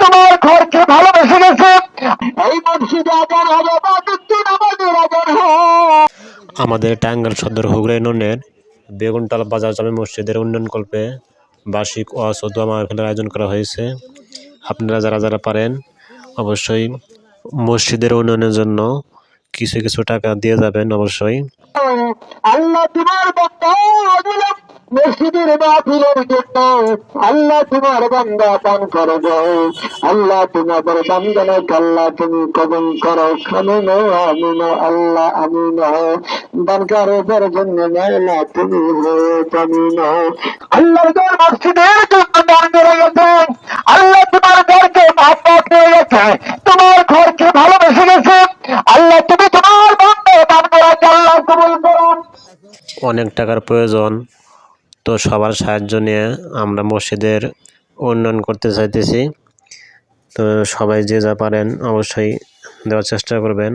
তোমার ঘরকে ভালোবেসে গেছে। এই আমাদের টাঙ্গাল সদর হুগরাই ননের বেগুনটাল বাজার জামে মসজিদের উন্নয়নকল্পে বার্ষিক ও সদুয়া মাহফিলের আয়োজন করা হয়েছে। আপনারা যারা যারা পারেন অবশ্যই মসজিদের উন্নয়নের জন্য কিছু কিছু টাকা দিয়ে যাবেন অবশ্যই। আল্লাহ তোমার মসজিদের মাহফিলের জন্য আল্লাহ তোমার বান্দা দান করে আল্লাহ তোমাদের বান্দানাকে আল্লাহ তুমি কবল করো। আমিন আমিন, আল্লাহ, আমিন। দানকারীদের জন্য আল্লাহ তুমি আমিন। আল্লাহর ঘর মসজিদের জন্য দান করে গেছেন আল্লাহ তোমার ঘরকে মহব্বত করে গেছে। তোমার ঘরকে ভালোবেসে গেছে। আল্লাহ তুমি তোমার বান্দা দান করাকে আল্লাহ কবুল করুন। অনেক টাকার প্রয়োজন। তো সবার সাহায্য নিয়ে আমরা মসজিদের উন্নয়ন করতে চাইতেছি। তো সবাই যে যা পারেন অবশ্যই দেওয়ার চেষ্টা করবেন।